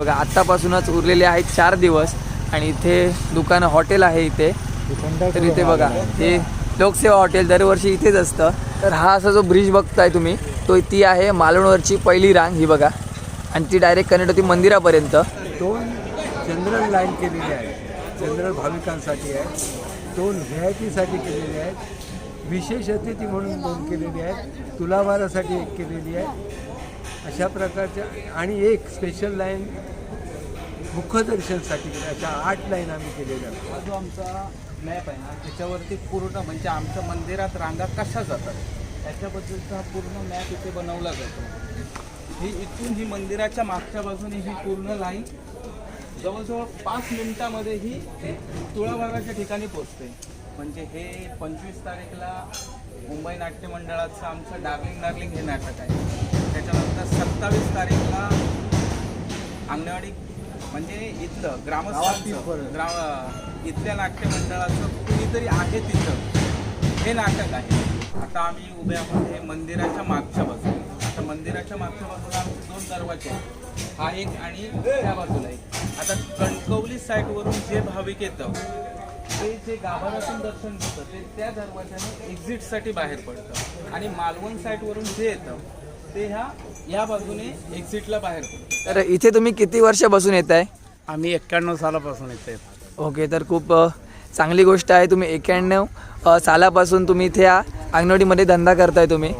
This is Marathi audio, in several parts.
बघा आत्तापासूनच उरलेले आहेत चार दिवस आणि इथे दुकानं हॉटेल आहे इथे. तर इथे बघा हे लोकसेवा हॉटेल दरवर्षी इथेच असतं. तर हा असा जो ब्रिज बघताय तुम्ही तो ती आहे मालवणवरची पहिली रांग ही बघा. आणि ती डायरेक्ट कनेक्ट होती मंदिरापर्यंत. दोन जनरल लाईन केलेली आहे जनरल भाविकांसाठी आहे दोन व्ही पीसाठी केलेली आहेत विशेष अतिथी म्हणून दोन केलेली आहेत तुलाभारासाठी एक केलेली आहे अशा प्रकारच्या आणि एक स्पेशल लाईन मुखदर्शनसाठी केली. अशा आठ लाईन आम्ही केलेल्या हा जो आमचा मॅप आहे ना त्याच्यावरती पूर्ण म्हणजे आमच्या मंदिरात रांगा कशा जातात? त्याच्याबद्दलचा हा पूर्ण मॅप इथे बनवला जातो. ही इथून ही मंदिराच्या मागच्या बाजूने ही पूर्ण लाईन जवळजवळ पाच मिनिटामध्ये ही तुळाभागाच्या ठिकाणी पोचते म्हणजे हे पंचवीस तारीखला मुंबई नाट्य मंडळाचं आमचं डार्लिंग डार्लिंग हे नाटक आहे. त्याच्यानंतर सत्तावीस तारीखला अंगणवाडी म्हणजे इथलं ग्रामस्थांचं ग्राम इथल्या नाट्य मंडळाचं कुणीतरी आहे तिथं. हे नाटक आहे. आता आम्ही उभे आहोत हे मंदिराच्या मागच्या बाजूला. आता मंदिराच्या मागच्या बाजूला आमचे दोन दरवाजे आहेत. हा एक आणि त्या बाजूला एक. आता कणकवली साईटवरून जे भाविक येतं ते जे गाभाऱ्यातून दर्शन घेतं ते त्या दरवाजाने एक्झिटसाठी बाहेर पडतं. आणि मालवण साईटवरून जे येतं ते ह्या या बाजूने एक्झिटला बाहेर. तर इथे तुम्ही किती वर्षापासून येत आहे आम्ही एक्क्याण्णव सालापासून येते. ओके तर खूप अ, चांगली गोष्ट आहे तुम्ही एक्याण्णव अ, सालापासून तुम्ही इथे या. अंगणवाडीमध्ये धंदा करताय तुम्ही.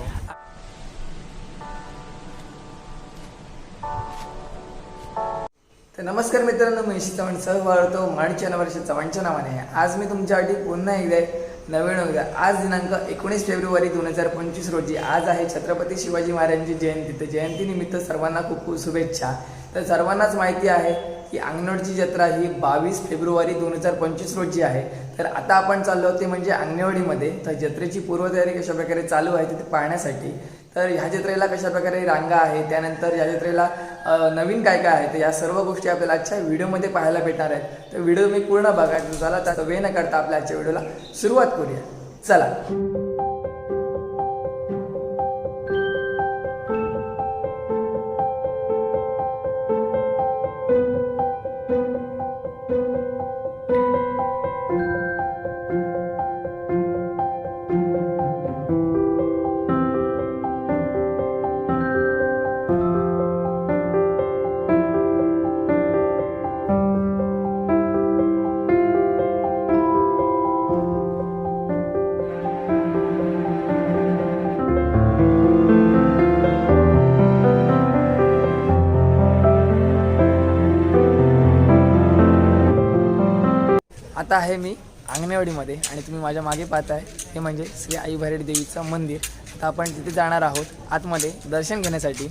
तर नमस्कार मित्रांनो मी निशित चव्हाण सहभारतो माडच्या नवर्ष चव्हाणच्या नावाने. आज मी तुमच्यासाठी पुन्हा एकदा नवीन एकदा आज दिनांक एकोणीस फेब्रुवारी दोन हजार पंचवीस रोजी आज आहे छत्रपती शिवाजी महाराजांची जयंती. तर जयंतीनिमित्त सर्वांना खूप खूप शुभेच्छा. तर सर्वांनाच माहिती आहे की अंगणवाडीची जत्रा ही बावीस फेब्रुवारी दोन हजार पंचवीस रोजी आहे. तर आता आपण चाललो ते म्हणजे अंगणवाडीमध्ये. तर जत्रेची पूर्वतयारी कशा प्रकारे चालू आहे तिथे पाहण्यासाठी तर ह्या जत्रेला कशा प्रकारे रांगा आहे त्यानंतर या जत्रेला नवीन काय काय आहे तर या सर्व गोष्टी आपल्याला आजच्या व्हिडिओमध्ये पाहायला भेटणार आहेत. तर व्हिडिओ मी पूर्ण बघा चला तर वेळ न करता आपल्या आजच्या व्हिडिओला सुरुवात करूया. चला. आहे मी अंगणेवाडीमध्ये आणि तुम्ही माझ्या मागे पाहताय हे म्हणजे श्री आई भरेड देवीचं मंदिर. आता आपण तिथे जाणार आहोत आतमध्ये दर्शन घेण्यासाठी.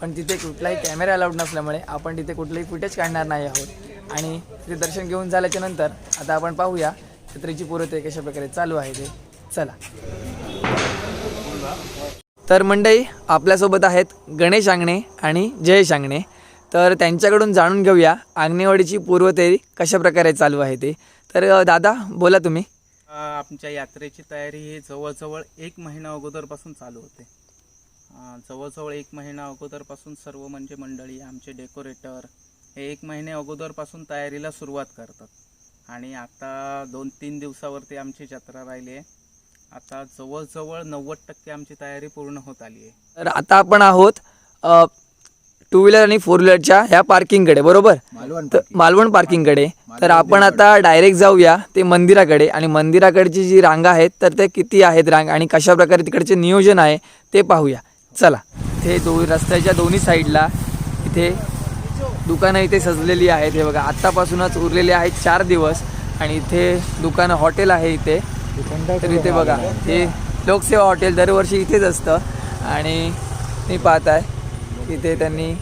पण तिथे कुठलाही कॅमेरा अलाउड नसल्यामुळे आपण तिथे कुठलंही फुटेज काढणार नाही आहोत. आणि तिथे दर्शन घेऊन झाल्याच्यानंतर आता आपण पाहूया जत्रेची पूर्वतयारी कशा प्रकारे चालू आहे ते. चला. तर मंडई आपल्यासोबत आहेत गणेश आंगणे आणि जयेश आंगणे. तर त्यांच्याकडून जाणून घेऊया आंगणेवाडीची पूर्वतयारी कशा प्रकारे चालू आहे ते. तर दादा बोला तुम्ही. आमच्या यात्रेची तयारी ही जवळजवळ एक महिना अगोदरपासून चालू होते. जवळजवळ एक महिना अगोदरपासून सर्व म्हणजे मंडळी आमचे डेकोरेटर हे एक महिने अगोदरपासून तयारीला सुरुवात करतात. आणि आता दोन तीन दिवसावरती आमची जत्रा राहिली आहे. आता जवळजवळ नव्वद टक्के आमची तयारी पूर्ण होत आली आहे. तर आता आपण आहोत टू व्हीलर आणि फोर व्हीलरच्या ह्या पार्किंगकडे बरोबर? तर मालवण पार्किंगकडे तर आपण आता डायरेक्ट जाऊया ते मंदिराकडे. आणि मंदिराकडची जी रांगा आहेत तर ते किती आहेत रांग? आणि कशा प्रकारे तिकडचे नियोजन आहे ते पाहूया. चला. इथे दो रस्त्याच्या दोन्ही साईडला इथे दुकानं इथे सजलेली आहेत. हे बघा आत्तापासूनच उरलेले आहेत चार दिवस. आणि इथे दुकानं हॉटेल आहे इथे. तर इथे बघा हे लोकसेवा हॉटेल दरवर्षी इथेच असतं. आणि मी पाहत आहे इथे त्यांनी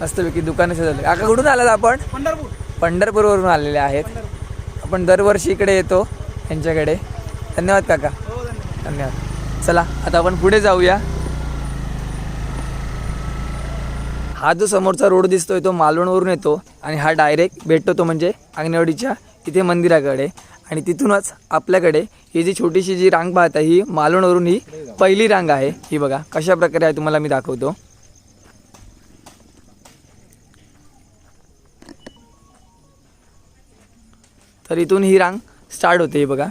मस्तपैकी दुकानं सजवली. काका कुठून आलात आपण? पंढरपूर. पंढरपूरवरून आलेले आहेत. आपण दरवर्षी इकडे येतो यांच्याकडे धन्यवाद काका. धन्यवाद. चला आता आपण पुढे जाऊया. हा जो समोरचा रोड दिसतोय तो मालवणवरून येतो आणि हा डायरेक्ट भेटतो तो म्हणजे अंगणवाडीच्या इथे मंदिराकडे. आणि तिथूनच आपल्याकडे ही जी छोटीशी जी रांग पाहता ही मालवणवरून ही पहिली रांग आहे. ही बघा कशा प्रकारे आहे तुम्हाला मी दाखवतो. तर इथून ही रांग स्टार्ट होते ही बघा.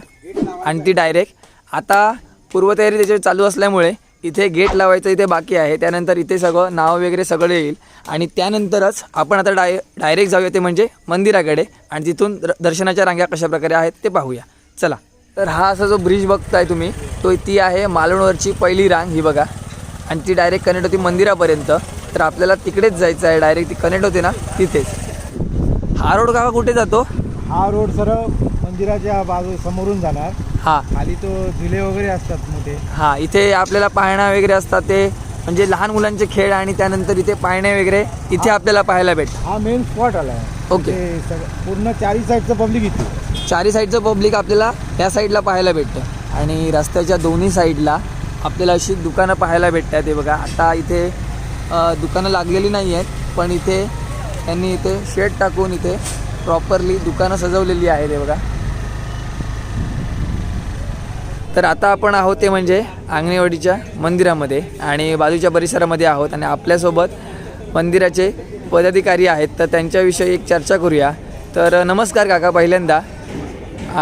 आणि ती डायरेक्ट आता पूर्वतयारी त्याची चालू असल्यामुळे इथे गेट लावायचं इथे बाकी आहे. त्यानंतर इथे सगळं नाव वगैरे सगळं येईल. आणि त्यानंतरच आपण आता डाय डायरेक्ट जाऊया ते म्हणजे मंदिराकडे. आणि तिथून दर्शनाच्या रांगा कशाप्रकारे आहेत ते पाहूया. चला. तर हा असा जो ब्रिज बघताय तुम्ही तो ती आहे मालवणवरची पहिली रांग ही बघा. आणि ती डायरेक्ट कनेक्ट होती मंदिरापर्यंत. तर आपल्याला तिकडेच जायचं आहे डायरेक्ट ती कनेक्ट होते ना तिथेच. हा रोड गावा कुठे जातो? हा रोड सरळ मंदिराच्या बाजू समोरून जाणार. हा. खाली तो झुले वगैरे असतात मोठे. हा इथे आपल्याला पाळणा वगैरे असतात ते. म्हणजे लहान मुलांचे खेळ आणि त्यानंतर इथे पाळणे वगैरे इथे आपल्याला पाहायला भेटतात हा मेन स्पॉट आला ओके. पूर्ण चारी साईडचं पब्लिक इथे. चारी साईडचं पब्लिक आपल्याला या साईडला पाहायला भेटतं. आणि रस्त्याच्या दोन्ही साईडला आपल्याला अशी दुकानं पाहायला भेटतात हे बघा. आता इथे दुकानं लागलेली नाही आहेत पण इथे त्यांनी इथे शेड टाकून इथे प्रॉपरली दुकानं सजवलेली आहेत हे बघा. तर आता आपण आहोत ते म्हणजे आंगणेवाडीच्या मंदिरामध्ये आणि बाजूच्या परिसरामध्ये आहोत आणि आपल्यासोबत मंदिराचे पदाधिकारी आहेत तर त्यांच्याविषयी एक चर्चा करूया. तर नमस्कार काका पहिल्यांदा.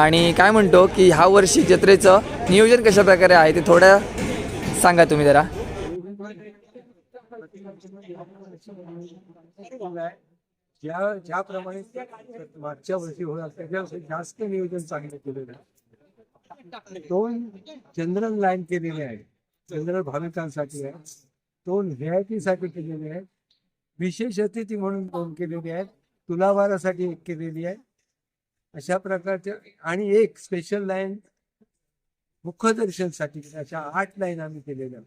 आणि काय म्हणतो की ह्या वर्षी जत्रेचं नियोजन कशा प्रकारे आहे ते थोडं सांगा तुम्ही जरा. ज्या ज्याप्रमाणे मागच्या वर्षी होणार त्याच्यापेक्षा जास्त नियोजन चांगलं केलेलं आहे. दोन जनरल लाईन केलेले आहे जनरल भाविकांसाठी आहे. दोन व्हीआयपीसाठी केलेले आहेत. विशेष अतिथी म्हणून दोन केलेले आहेत. तुलावारासाठी एक केलेली आहे. अशा प्रकारच्या आणि एक स्पेशल लाईन मुखदर्शनसाठी अशा आठ लाईन आम्ही केलेल्या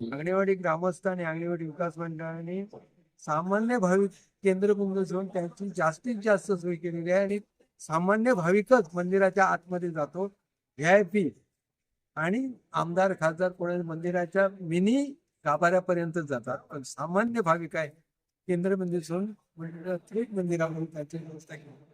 आंगणेवाडी ग्रामस्थ आणि आंगणेवाडी विकास मंडळाने सामान्य भाविक केंद्रबिंदू घेऊन त्यांची जास्तीत जास्त सोय केलेली आहे आणि सामान्य भाविकच मंदिराच्या आतमध्ये जातो. व्ही आय पी आणि आमदार खासदार कोणी मंदिराच्या मिनी गाभाऱ्यापर्यंत जातात. पण सामान्य भाविक आहे केंद्रबिंदू घेऊन मंदिरात थेट मंदिरामध्ये त्यांची व्यवस्था केली.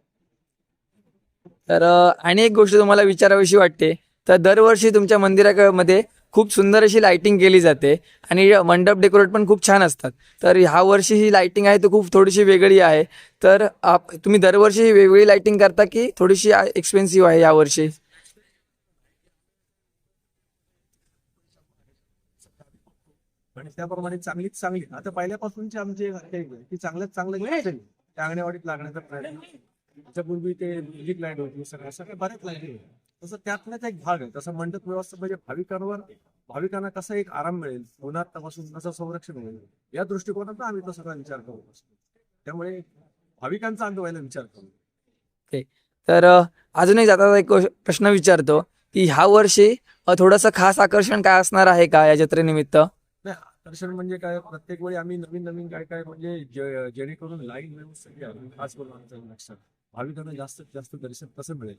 तर आणि एक गोष्ट तुम्हाला विचारावीशी वाटते. तर दरवर्षी तुमच्या मंदिरामध्ये खूप सुंदर अशी लाइटिंग केली जाते. आणि मंडप डेकोरेट पण खूप छान असतात. तर ह्या वर्षी ही लाइटिंग आहे ती खूप थोडीशी वेगळी आहे. तर आप तुम्ही दरवर्षी ही वेगळी लाइटिंग करता की थोडीशी एक्सपेन्सिव्ह आहे यावर्षी आणि त्याप्रमाणे चांगलीच चांगली. आता पहिल्यापासूनचे आमचे ती चांगल्यात चांगलं घ्यायचं त्या अंगणवाडीत लागण्याचा प्रयत्न. त्याच्यापूर्वी ते म्युझिक लाइट होती सगळ्या सगळ्या बऱ्याच लाइट होत्या तसं त्यातलाच एक भाग आहे. तसं मंडप व्यवस्था म्हणजे भाविकांवर भाविकांना कसा एक आराम मिळेल उन्हात कसं संरक्षण होईल या दृष्टिकोनातून आम्ही तो सगळा विचार करत असतो त्यामुळे भाविकांचा आम्ही व्हायला विचार करू. तर अजूनही जाता एक प्रश्न विचारतो की ह्या वर्षी थोडंसं खास आकर्षण काय असणार आहे का या जत्रेनिमित्त? नाही आकर्षण म्हणजे काय प्रत्येक वेळी आम्ही नवीन नवीन काय काय म्हणजे जेणेकरून लाईन व्यवस्था खास करून लक्षात भाविकांना जास्तीत जास्त दर्शन कसं मिळेल?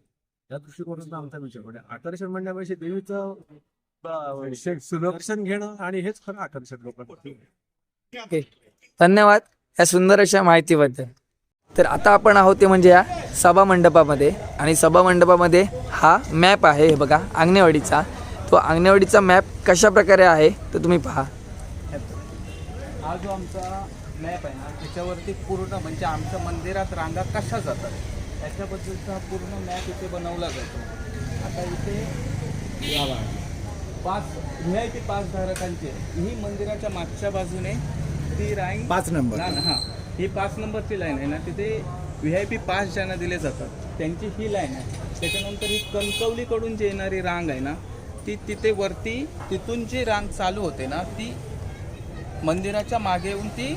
या दृष्टिकोनातून आमचा विचार. म्हणजे आकर्षण म्हणण्यापेक्षा देवीचं अं, दर्शन घेणं आणि हेच खरं आकर्षण लोकांना धन्यवाद या सुंदर अशा माहितीबद्दल. तर आता आपण आहोत ते म्हणजे या सभा मंडपामध्ये. आणि सभा मंडपामध्ये हा मॅप आहे हे बघा आंगणेवाडीचा. तो आंगणेवाडीचा मॅप कशा प्रकारे आहे तो तुम्ही पहा. हा जो आमचा मॅप आहे ना त्याच्यावरती पूर्ण म्हणजे आमच्या मंदिरात रांगा कशा जातात? त्याच्याबद्दलचा पूर्ण मॅप इथे बनवला जातो. आता इथे पाच व्ही आय पी पाच धारकांचे ही मंदिराच्या मागच्या बाजूने ती रांग पाच नंबर. ना हां. ही पाच नंबरची लाईन आहे ना तिथे व्ही आय पी पास ज्यांना दिले जातात त्यांची ही लाईन आहे. त्याच्यानंतर ही कणकवलीकडून जी येणारी रांग आहे ना ती तिथे वरती तिथून जी रांग चालू होते ना ती मंदिराच्या मागे येऊन ती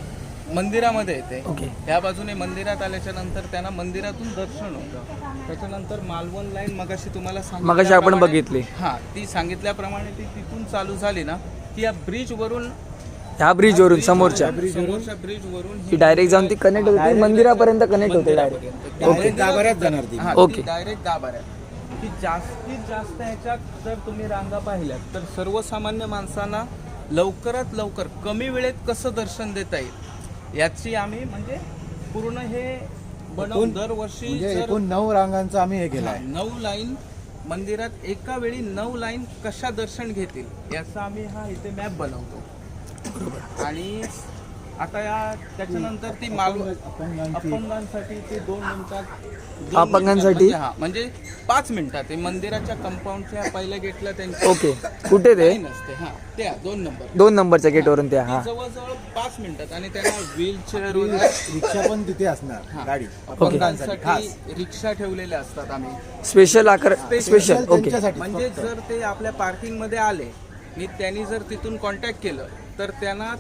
मंदिरामध्ये येते. ओके. त्या बाजूने मंदिरात आल्याच्यानंतर त्यांना मंदिरातून दर्शन होतं. त्याच्यानंतर मालवण लाईन मगाशी तुम्हाला मगाशी आपण बघितली. हा ती सांगितल्याप्रमाणे ती तिथून चालू झाली ना ती या ब्रिज वरून ह्या ब्रिजवरून समोरच्या. समोरच्या ब्रिज वरून ती डायरेक्ट जाऊन ती कनेक्ट होते मंदिरापर्यंत कनेक्ट होते डायरेक्ट ओके. गाभाऱ्यात जाणार ती. ओके. डायरेक्ट गाभाऱ्यात. की जास्तीत जास्त ह्याच्यात जर तुम्ही रांगा पाहिल्यात तर सर्वसामान्य माणसांना लवकरात लवकर कमी वेळेत कसं दर्शन देता येईल? याची आम्ही म्हणजे पूर्ण हे बनवून दरवर्षी म्हणजे जर एकूण नऊ रांगांचं आम्ही हे केलं नऊ लाईन मंदिरात एका वेळी नऊ लाईन कशा दर्शन घेतील याचा आम्ही हा इथे मॅप बनवतो. आणि आता या त्याच्यानंतर ती माल अपंगांसाठी ते दोन मिनिटात अपंगांसाठी? म्हणजे हा म्हणजे पाच मिनिटात. ते मंदिराच्या कंपाऊंडच्या पहिल्या गेटला त्यांची ओके. कुठे ते? लाईन असते हा त्या दोन नंबर. दोन नंबरच्या गेटवरून त्या हा. जवळजवळ पाच मिनिटात आणि त्यांना व्हीलचेअर रिक्षा पण तिथे असणार गाडी. अपंगांसाठी रिक्षा ठेवलेल्या असतात आम्ही. स्पेशल आकार स्पेशल ओके म्हणजे जर ते आपल्या पार्किंगमध्ये आले आणि त्यांनी जर तिथून कॉन्टॅक्ट केलं तर त्यांना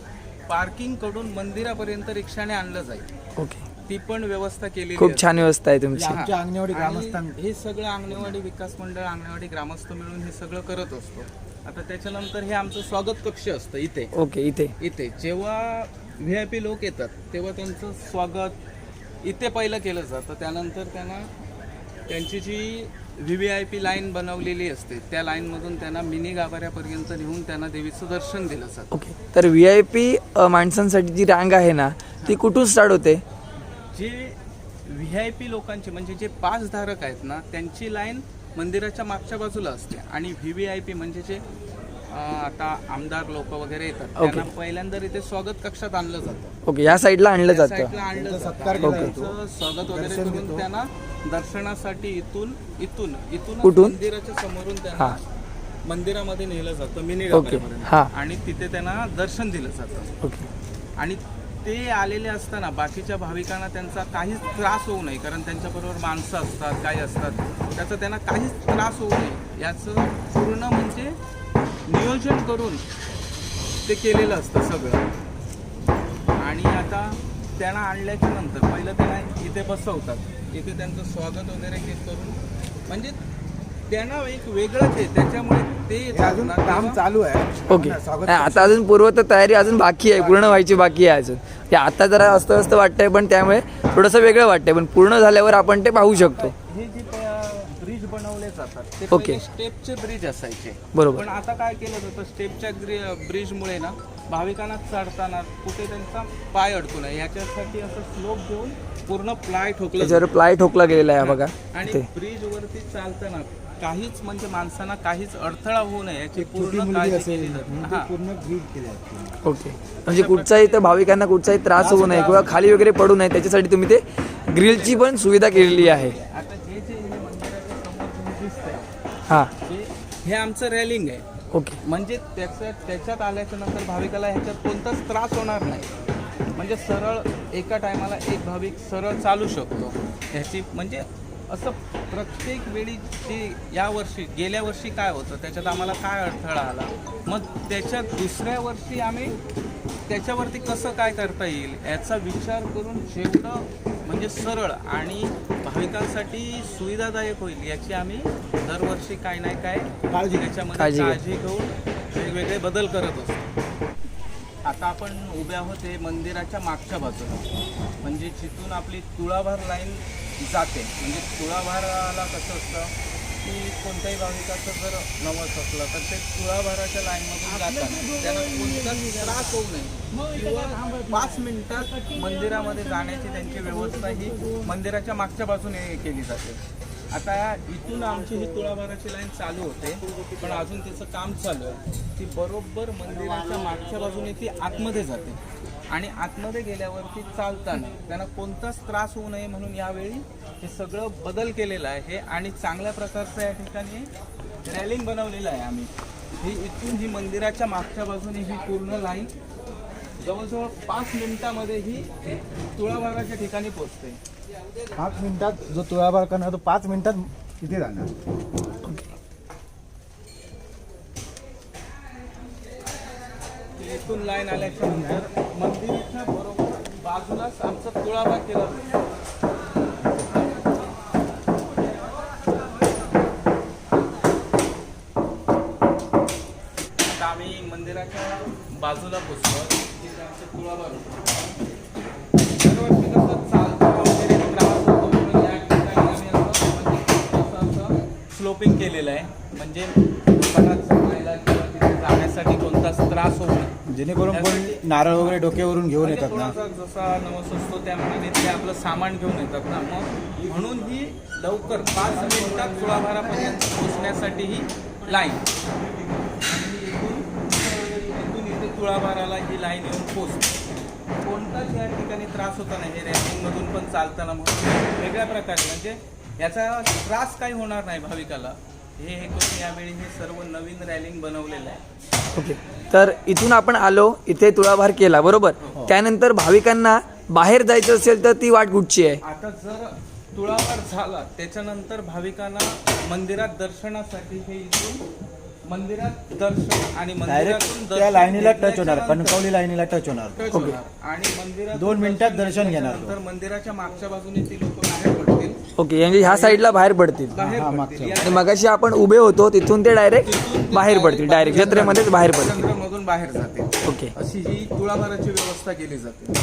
पार्किंगकडून मंदिरापर्यंत रिक्षाने आणलं जाईल. ओके. ती पण व्यवस्था केलेली खूप. छान व्यवस्था आहे तुमची. हा. आमच्या अंगणवाडी आणि ग्रामस्थां हे सगळं अंगणवाडी विकास मंडळ अंगणवाडी ग्रामस्थ मिळून हे सगळं करत असतो. आता त्याच्यानंतर हे आमचं स्वागत कक्ष असतं इथे. ओके इथे. इथे. जेव्हा व्ही आय पी लोक येतात तेव्हा त्यांचं स्वागत इथे पहिलं केलं जातं. त्यानंतर त्यांना त्यांची जी V V I P line बनवलेली असते. त्या लाईनमधून त्यांना मिनी गाभाऱ्यापर्यंत नेऊन त्यांना देवीचं दर्शन दिलं जातं. ओके तर व्ही आय पी माणसांसाठी जी रांग आहे ना ती कुठून स्टार्ट होते? जे व्ही आय पी लोकांची म्हणजे जे पास धारक आहेत ना त्यांची लाईन मंदिराच्या मागच्या बाजूला असते. आणि व्ही व्ही आय पी म्हणजे जे आता आमदार लोक वगैरे येतात. त्यांना पहिल्यांदा इथे स्वागत कक्षात आणलं जातं. ओके या साईडला आणलं जातं. आणलं जातं. सत्कार स्वागत वगैरे करून त्यांना दर्शनासाठी इथून इथून इथून कुठून? मंदिराच्या समोरून हा. त्यांना मंदिरामध्ये नेलं जातं मिनी. हा. आणि तिथे त्यांना दर्शन दिलं जातं. ओके आणि ते आलेले असताना बाकीच्या भाविकांना त्यांचा काहीच त्रास होऊ नये कारण त्यांच्याबरोबर माणसं असतात काही असतात. त्याचा त्यांना काहीच त्रास होऊ नये. याचं पूर्ण म्हणजे नियोजन करून ते केलेलं असतं सगळं. आणि आता त्यांना आणल्याच्या नंतर पहिलं त्यांना इथे बसवतात. इथे त्यांचं स्वागत वगैरे के- करून म्हणजे त्यांना एक वेगळंच आहे. त्याच्यामुळे ते हे अजून ना काम चालू आहे. ओके. हो स्वागत नाही, आता अजून पूर्व तयारी अजून बाकी आहे. पूर्ण व्हायची बाकी आहे अजून. ते आता जरा अस्तं वाटतंय पण त्यामुळे थोडंसं वेगळं वाटतंय. पण पूर्ण झाल्यावर आपण ते पाहू शकतो. हे बनवले जातात. ते ओके. पहिले स्टेपचे ब्रिज असायचे. बरोबर. पण आता काय केलं जातं? स्टेपच्या ब्रिजमुळे ना भाविकांना चढताना कुठे त्यांचा पाय अडकू नये. याच्यासाठी असं स्लोप घेऊन पूर्ण प्लाय ठोकलं त्याच्यावर प्लाय ठोकला गेलेला आहे बघा. आणि ते ब्रिज वरती चालताना काहीच म्हणजे माणसांना काहीच अडथळा होऊ नये याची पूर्ण काळजी केली जाते. हा. आहे ओके. म्हणजे कुठचाही तर भाविकांना कुठचाही त्रास होऊ नये किंवा खाली वगैरे पडू नये त्याच्यासाठी तुम्ही ते ग्रिलची पण सुविधा केलेली आहे. आता हे जे हे मंदिराच्या समोर तुम्ही दिसतंय हां. हे हे आमचं रॅलिंग आहे. ओके. म्हणजे त्याच्या त्याच्यात आल्याच्यानंतर भाविकाला ह्याच्यात कोणताच त्रास होणार नाही. म्हणजे सरळ एका टायमाला एक भाविक सरळ चालू शकतो. ह्याची म्हणजे असं प्रत्येक वेळी जे या वर्षी गेल्या वर्षी काय होतं त्याच्यात आम्हाला काय अडथळा आला मग त्याच्या दुसऱ्या वर्षी आम्ही त्याच्यावरती कसं काय करता येईल याचा विचार करून जेवढं म्हणजे सरळ आणि भाविकांसाठी सुविधादायक होईल याची आम्ही दरवर्षी काय नाही काय काळजी घ्या. याच्यामध्ये काळजी घ्या. काळजी घेऊन वेगवेगळे बदल करत असतो आता आपण उभे आहोत हे मंदिराच्या मागच्या बाजूला. म्हणजे जिथून आपली तुळाभार लाईन जाते. म्हणजे तुळाभाराला कसं असतं की कोणत्याही भाविकाचं जर नवस असलं तर ते तुळाभाराच्या लाईनमधून जाताना त्यांना कोणताच त्रास होऊ नये. किंवा पाच मिनिटात मंदिरामध्ये जाण्याची त्यांची व्यवस्था ही मंदिराच्या मागच्या बाजूने केली जाते. आता इथून आमची ही तुळाभाराची लाईन चालू होते पण अजून तिचं काम चालू आहे. ती बरोबर मंदिराच्या मागच्या बाजूने ती आतमध्ये जाते. आणि आतमध्ये गेल्यावरती चालताना त्यांना कोणताच त्रास होऊ नये म्हणून यावेळी हे सगळं बदल केलेलं आहे. आणि चांगल्या प्रकारचं या ठिकाणी रॅलिंग बनवलेलं आहे आम्ही. ही इथून ही मंदिराच्या मागच्या बाजूने ही पूर्ण लाईन जवळजवळ पाच मिनिटामध्ये ही तुळाभाराच्या ठिकाणी पोचते पाच मिनिटात जो तुळाबार करणार तो पाच मिनिटात तिथे जाणार. इथून लाईन आल्याच्यानंतर मंदिराच्या बरोबर बाजूलाच आमचा तुळाबाग केला. आता आम्ही मंदिराच्या बाजूला पोचलो तिथे आमचं तुळाबाग स्लोपिंग केलेलं आहे. म्हणजे चालायला किंवा तिथे जाण्यासाठी कोणताच त्रास नये. जेणेकरून कोण नारळ वगैरे डोक्यावरून घेऊन म्हणजे येतात ना? कोणाचा जसा नवस असतो त्याप्रमाणे ते आपलं सामान घेऊन येतात ना. मग म्हणून ही लवकर पाच मिनिटात तुळाभारापर्यंत पोहोचण्यासाठी ही लाईन इथून इथे तुळाभाराला ही लाईन येऊन पोचते कोणताच या ठिकाणी त्रास होता नाही. हे रॅम्पिंगमधून पण चालताना म्हणून वेगळ्या प्रकारे. म्हणजे याचा त्रास काही होणार नाही भाविकाला. हे हे करून यावेळी हे सर्व नवीन रॅलिंग बनवलेलं आहे. ओके. तर इथून आपण आलो इथे तुळाभार केला बरोबर? त्यानंतर भाविकांना बाहेर जायचं असेल तर ती वाट कुठची आहे. आता जर तुळावर झाला त्याच्यानंतर भाविकांना मंदिरात दर्शनासाठी हे इथून मंदिरात दर्शन आणि त्या लाईनीला टच होणार कणकवली लाईनीला टच होणार. टच होणार. आणि मंदिरात दोन मिनिटात दर्शन घेणार. तर मंदिराच्या मागच्या बाजूने ती लोक ओके म्हणजे ह्या साईडला बाहेर पडतील. हा, मागच्या. आणि मगाशी आपण उभे होतो तिथून ते डायरेक्ट बाहेर पडतील. डायरेक्ट जत्रेमध्येच बाहेर पडतील. चंद्रमधून बाहेर जातील. ओके. अशी ही तुळाभराची व्यवस्था केली जाते.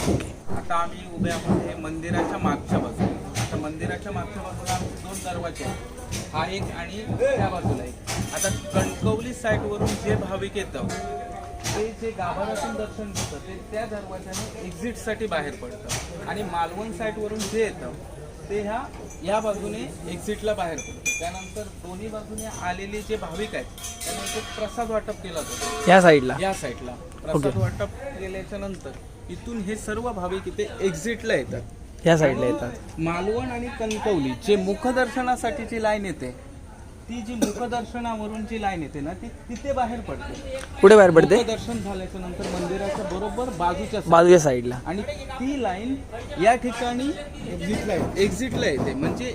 आता आम्ही उभे आहोत हे मंदिराच्या मागच्या बाजूला. आता मंदिराच्या मागच्या बाजूला आमचे दोन दरवाजे आहेत. हा एक आणि त्या बाजूला एक. आता कणकवली साईडवरून जे भाविक येतं ते जे गाभाऱ्यातून दर्शन घेतं ते त्या दरवाजाने एक्झिटसाठी बाहेर पडतं. आणि मालवण साईडवरून जे येतं ते ह्या या बाजूने एक्झिटला बाहेर पडतं त्यानंतर दोन्ही बाजूने आलेले जे भाविक आहेत त्यांना इथे प्रसाद वाटप केला जातो. या साईडला? या साईडला. प्रसाद वाटप केल्याच्यानंतर इथून हे सर्व भाविक इथे एक्झिटला येतात. या साईडला येतात. मालवण आणि कणकवली जे मुखदर्शनासाठीची लाईन येते ती जी मुखदर्शनावरून जी लाईन येते ना ती तिथे बाहेर पडते. कुठे बाहेर पडते? मुखदर्शन झाल्याच्यानंतर मंदिराच्या बरोबर बाजूच्या. बाजूच्या साईडला आणि ती लाईन या ठिकाणी एक्झिटला एक्झिटला येते. म्हणजे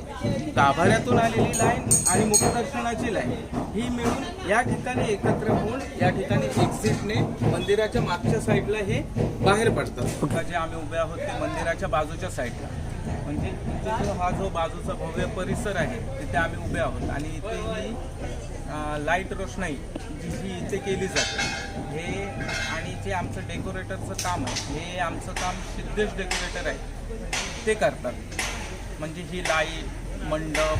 गाभाऱ्यातून आलेली लाईन आणि मुखदर्शनाची लाईन ही मिळून या ठिकाणी एकत्र होऊन या ठिकाणी एक्झिटने मंदिराच्या मागच्या साईडला हे बाहेर पडतात. जे आम्ही उभे आहोत ते मंदिराच्या बाजूच्या साईडला म्हणजे इथे जो हा जो बाजूचा भव्य परिसर आहे तिथे आम्ही उभे आहोत. आणि इथे ही लाइट रोषणाई जी ही इथे केली जाते. हे आणि जे आमचं डेकोरेटरचं काम आहे हे आमचं काम सिद्धेश डेकोरेटर आहे. ते करतात. म्हणजे ही लाइट मंडप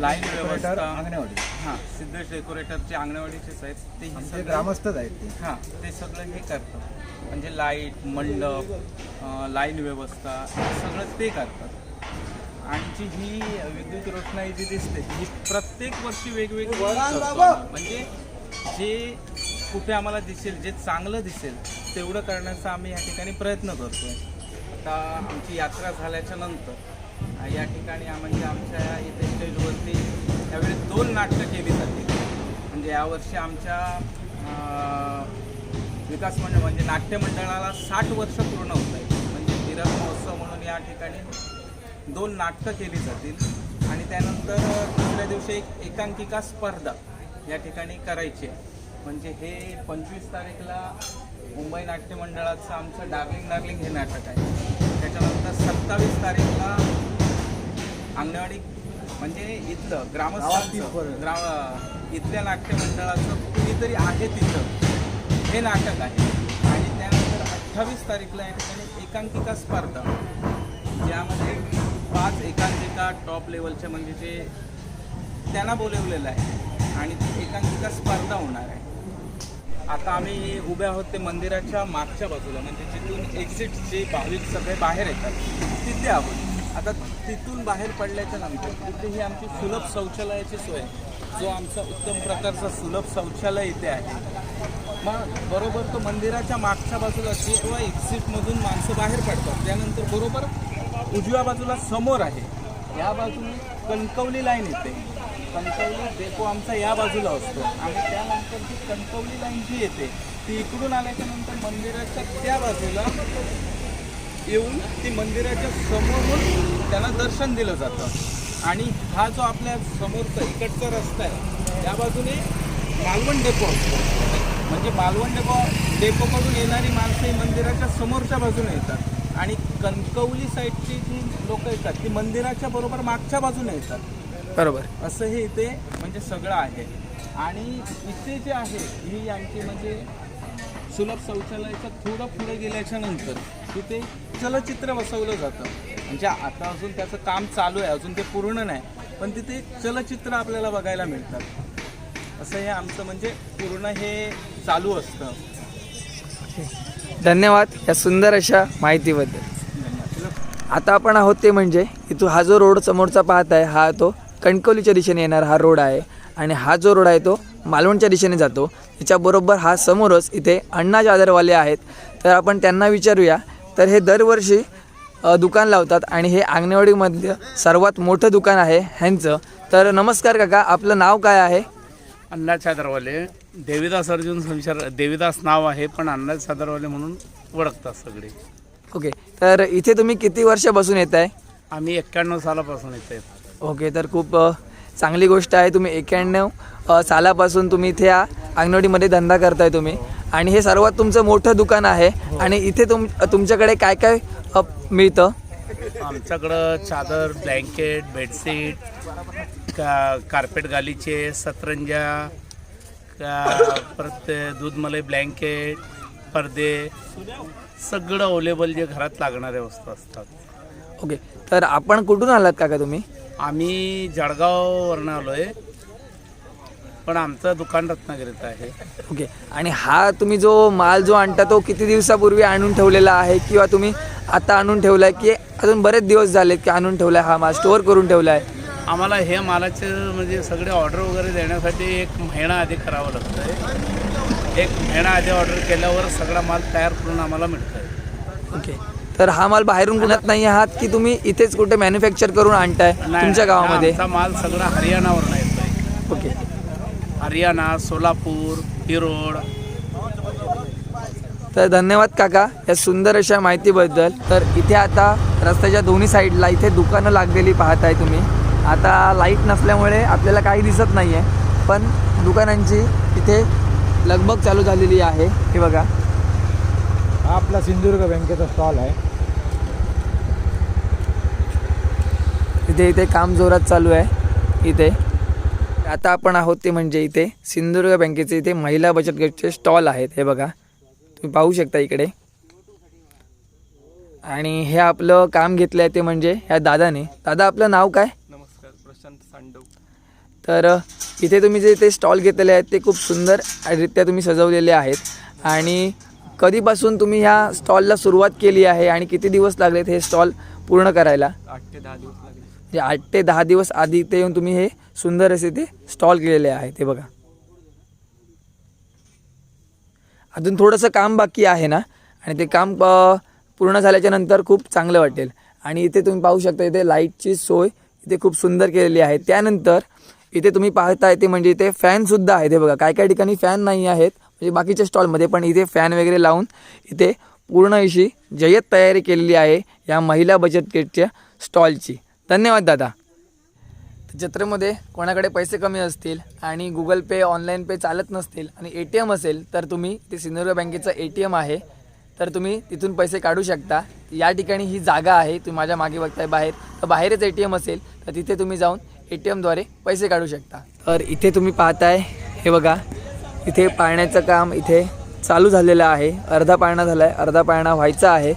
लाईन व्यवस्था. अंगणवाडी. हां सिद्धेश डेकोरेटरचे अंगणवाडीचेच आहेत ते ही सगळं ग्रामस्थच आहेत ते. हां ते सगळं हे करतात. म्हणजे लाइट मंडप लाईन व्यवस्था हे सगळं ते करतात. आणि जी ही विद्युत रोषणाई जी दिसते ही प्रत्येक वर्षी वेगवेगळी करतो. म्हणजे जे कुठे आम्हाला दिसेल जे चांगलं दिसेल तेवढं करण्याचा आम्ही या ठिकाणी प्रयत्न करतोय. आता आमची यात्रा झाल्याच्यानंतर या ठिकाणी म्हणजे आमच्या इथे स्टेजवरती त्यावेळी दोन नाटकं केली जातील म्हणजे यावर्षी आमच्या विकास मंडळ म्हणजे नाट्यमंडळाला साठ वर्ष पूर्ण होत आहे म्हणजे हिरक महोत्सव म्हणून या ठिकाणी दोन नाटकं केली जातील. आणि त्यानंतर दुसऱ्या दिवशी एक एकांकिका स्पर्धा या ठिकाणी करायची आहे. म्हणजे हे पंचवीस तारीखला मुंबई नाट्यमंडळाचं आमचं डार्लिंग डार्लिंग हे नाटक आहे. त्याच्यानंतर सत्तावीस तारीखला अंगणवाडी म्हणजे इथलं ग्रामस्थांचं ग्राम इथल्या नाट्य मंडळाचं कुणीतरी आहे तिथं. हे नाटक आहे. आणि त्यानंतर अठ्ठावीस तारीखला या ठिकाणी एकांकिका स्पर्धा. ज्यामध्ये पाच एकांकिका टॉप लेवलचे म्हणजे जे त्यांना बोलवलेलं आहे. आणि ती एकांकिका स्पर्धा होणार आहे. आता आम्ही उभे आहोत ते मंदिराच्या मागच्या बाजूला. म्हणजे जिथून एक्झिट जे भाविक सगळे बाहेर येतात तिथे आहोत. आता तिथून बाहेर पडल्याच्या नंतर तिथे ही आमची सुलभ शौचालयाची सोय जो आमचा उत्तम प्रकारचा सुलभ शौचालय इथे आहे. मग बरोबर तो मंदिराच्या मागच्या बाजूला किंवा एक्झिटमधून माणसं बाहेर पडतात. त्यानंतर बरोबर उजव्या बाजूला समोर आहे. या बाजूने कणकवली लाईन येते. कणकवली डेपो आमचा या बाजूला असतो. आणि त्यानंतर जी कणकवली लाईन जी येते ती इकडून आल्याच्यानंतर मंदिराच्या त्या बाजूला येऊन ती मंदिराच्या समोरून त्यांना दर्शन दिलं जातं. आणि हा जो आपल्या समोरचा इकडचा रस्ता आहे त्या बाजूने मालवण डेपो म्हणजे मालवण डेपो डेपोकडून येणारी माणसं ही मंदिराच्या समोरच्या बाजूने येतात. आणि कणकवली साईडची जी लोक येतात ती मंदिराच्या बरोबर मागच्या बाजूने येतात. बरोबर. असं हे इथे म्हणजे सगळं आहे. आणि इथे जे आहे ही आमची म्हणजे सुलभ शौचालयाच्या थोडं पुढे गेल्याच्यानंतर तिथे चलचित्र बसवलं जातं. म्हणजे आता अजून त्याचं काम चालू आहे अजून ते पूर्ण नाही पण तिथे चलचित्र आपल्याला बघायला मिळतात. असं हे आमचं म्हणजे पूर्ण हे चालू असतं. धन्यवाद या सुंदर अशा माहितीबद्दल. आता आपण आहोत ते म्हणजे इथून हा जो रोड समोरचा पाहत आहे हा तो कणकवलीच्या दिशेने येणार हा रोड आहे. आणि हा जो रोड आहे तो मालवणच्या दिशेने जातो. त्याच्याबरोबर हा समोरच इथे अण्णा जादरवाले आहेत. तर आपण त्यांना विचारूया तर हे दरवर्षी दुकान लावतात आणि हे आंगणेवाडीमधलं सर्वात मोठं दुकान आहे ह्यांचं. तर नमस्कार काका आपलं नाव काय आहे? अण्णा चादरवाले देवीदास अर्जुन संसार देवीदास नाव आहे पण अण्णा चादरवाले म्हणून ओळखतात सगळे. ओके तर इथे तुम्ही किती वर्षापासून येत आहे आम्ही एक्क्याण्णव सालापासून येत. आहेत ओके तर खूप चांगली गोष्ट आहे तुम्ही एक्याण्णव सालापासून तुम्ही इथे या अंगणवाडीमध्ये धंदा करताय तुम्ही. आणि हे सर्वात तुमचं मोठं दुकान आहे. आणि इथे तुम तुमच्याकडे काय काय मिळतं? आमच्याकडं चादर ब्लँकेट बेडशीट का कार्पेट गालीचे सतरंजा का परत दूधमलई ब्लँकेट पडदे सगळं अवेलेबल जे घरात लागणाऱ्या वस्तू असतात. ओके. तर आपण कुठून आलात काका तुम्ही? आम्ही जळगाववरनं आलो आहे पण आमचं दुकान रत्नागिरीत आहे. ओके. आणि हा तुम्ही जो माल जो आणता तो किती दिवसापूर्वी आणून ठेवलेला आहे किंवा तुम्ही आता आणून ठेवला आहे की अजून बरेच दिवस झालेत की आणून ठेवला आहे हा माल स्टोअर करून ठेवला आहे आम्हाला हे मालाचे म्हणजे सगळे ऑर्डर वगैरे देण्यासाठी एक महिना आधी करावं लागतं आहे एक महिना आधी ऑर्डर केल्यावर सगळा माल तयार करून आम्हाला मिळतं आहे ओके. तर हा माल बाहेरून कुणात नाही आहात की तुम्ही इथेच कुठे मॅन्युफॅक्चर करून आणताय तुमच्या गावामध्ये? आमचा माल सगळा हरियाणावरून येतो आहे ओके. हरियाणा सोलापूर हिरोड. तर धन्यवाद काका या सुंदर अशा माहितीबद्दल. तर इथे आता रस्त्याच्या दोन्ही साईडला इथे दुकानं लागलेली पाहताय तुम्ही. आता लाइट नसल्यामुळे आपल्याला काही दिसत नाही आहे पण दुकानांची इथे लगबग चालू झालेली आहे. हे बघा. हा आपला सिंधुदुर्ग बँकेचा स्टॉल आहे. इथे इथे काम जोरात चालू आहे. इथे. आता आपण आहोत ते म्हणजे इथे. सिंधुदुर्ग बँकेचे इथे महिला बचत गटचे स्टॉल आहेत. हे बघा. तुम्ही पाहू शकता इकडे. आणि हे आपलं काम घेतलं आहे ते म्हणजे ह्या दादाने. दादा आपलं नाव काय? नमस्कार प्रशांत सांडव. तर इथे तुम्ही जे ते स्टॉल घेतलेले आहेत ते खूप सुंदर रित्या तुम्ही सजवलेले आहेत. आणि कधीपासून तुम्ही ह्या स्टॉलला सुरुवात केली आहे आणि किती दिवस लागलेत हे स्टॉल पूर्ण करायला? आठ ते दहा दिवस लागले. म्हणजे आठ ते दहा दिवस आधी इथे येऊन तुम्ही हे सुंदर असे ते स्टॉल केलेले आहे ते बघा. अजून थोडंसं काम बाकी आहे ना आणि ते काम पूर्ण झाल्याच्यानंतर खूप चांगलं वाटेल. आणि इथे तुम्ही पाहू शकता इथे लाईटची सोय इथे खूप सुंदर केलेली आहे. त्यानंतर इथे तुम्ही पाहता येते म्हणजे इथे फॅनसुद्धा आहेत. हे बघा काय काय ठिकाणी फॅन नाही आहेत म्हणजे बाकीच्या स्टॉलमध्ये पण इथे फॅन वगैरे लावून इथे पूर्ण अशी जय्यत तयारी केलेली आहे या महिला बचत गटच्या स्टॉलची धन्यवाद दादा. जत्रेमध्ये कोणाकडे पैसे कमी असतील आणि गुगल पे ऑनलाईन पे चालत नसतील आणि ए टी एम असेल तर तुम्ही ते सिंधुदुर्ग बँकेचं ए टी एम आहे. तर तुम्ही तिथून पैसे काढू शकता. या ठिकाणी ही जागा आहे तुम्ही माझ्या मागे बघताय बाहेर. तर बाहेरच ए टी एम असेल तर तिथे तुम्ही जाऊन ए टी एमद्वारे पैसे काढू शकता. तर इथे तुम्ही पाहताय हे बघा. इथे पाळण्याचं काम इथे चालू झालेलं आहे. अर्धा पाळणा झाला आहे अर्धा पाळणा व्हायचा आहे.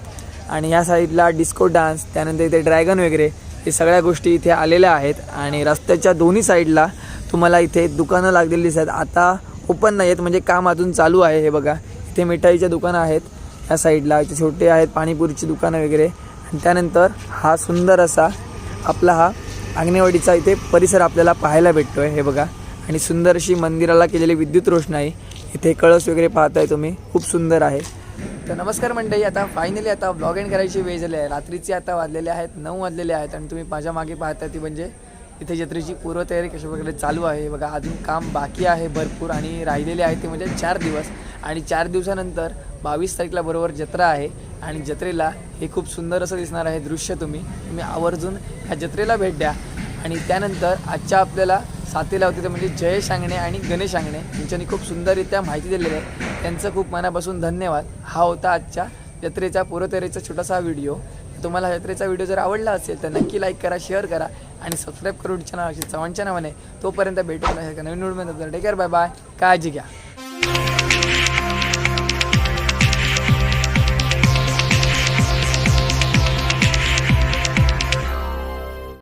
आणि ह्या साईडला डिस्को डान्स त्यानंतर इथे ड्रॅगन वगैरे. हे सगळ्या गोष्टी इथे आलेल्या आहेत आणि रस्त्याच्या दोन्ही साईडला तुम्हाला इथे दुकानं लागलेली दिसत आहेत आता ओपन नाही आहेत म्हणजे काम अजून चालू आहे हे बघा. इथे मिठाईच्या दुकानं आहेत ह्या साईडला. इथे छोटे आहेत पाणीपुरीची दुकानं वगैरे. आणि त्यानंतर हा सुंदर असा आपला हा आंगणेवाडीचा इथे परिसर आपल्याला पाहायला भेटतो आहे हे बघा. आणि सुंदर अशी मंदिराला केलेली विद्युत रोषणाई. इथे कळस वगैरे पाहताय तुम्ही खूप सुंदर आहे. तर नमस्कार मंडळी आता फायनली आता ब्लॉग एंड करायची वेळ झाली आहे. रात्रीचे आता वाजलेले आहेत नऊ वाजलेले आहेत आणि तुम्ही माझ्या मागे पाहता ती म्हणजे इथे जत्रेची पूर्वतयारी कशा प्रकारे चालू आहे. बघा अजून काम बाकी आहे भरपूर आणि राहिलेले आहे ते म्हणजे चार दिवस. आणि चार दिवसानंतर बावीस तारखेला बरोबर जत्रा आहे आणि जत्रेला हे खूप सुंदर असं दिसणार आहे दृश्य तुम्ही. तुम्ही आवर्जून ह्या जत्रेला भेट द्या. आणि त्यानंतर आजच्या आपल्याला साथीला होते ते म्हणजे जयेश आंगणे आणि गणेश आंगणे यांच्यानी खूप सुंदररित्या माहिती दिलेली आहे. त्यांचं खूप मनापासून धन्यवाद. हा होता आजच्या जत्रेचा पूर्वतयारीचा छोटासा व्हिडिओ. तुम्हाला हा जत्रेचा व्हिडिओ जर आवडला असेल तर नक्की लाईक करा शेअर करा आणि सबस्क्राईब करून चॅनल अशी चव्हाणच्या नावाने. तोपर्यंत भेटून नवीन video take care bye bye काळजी घ्या.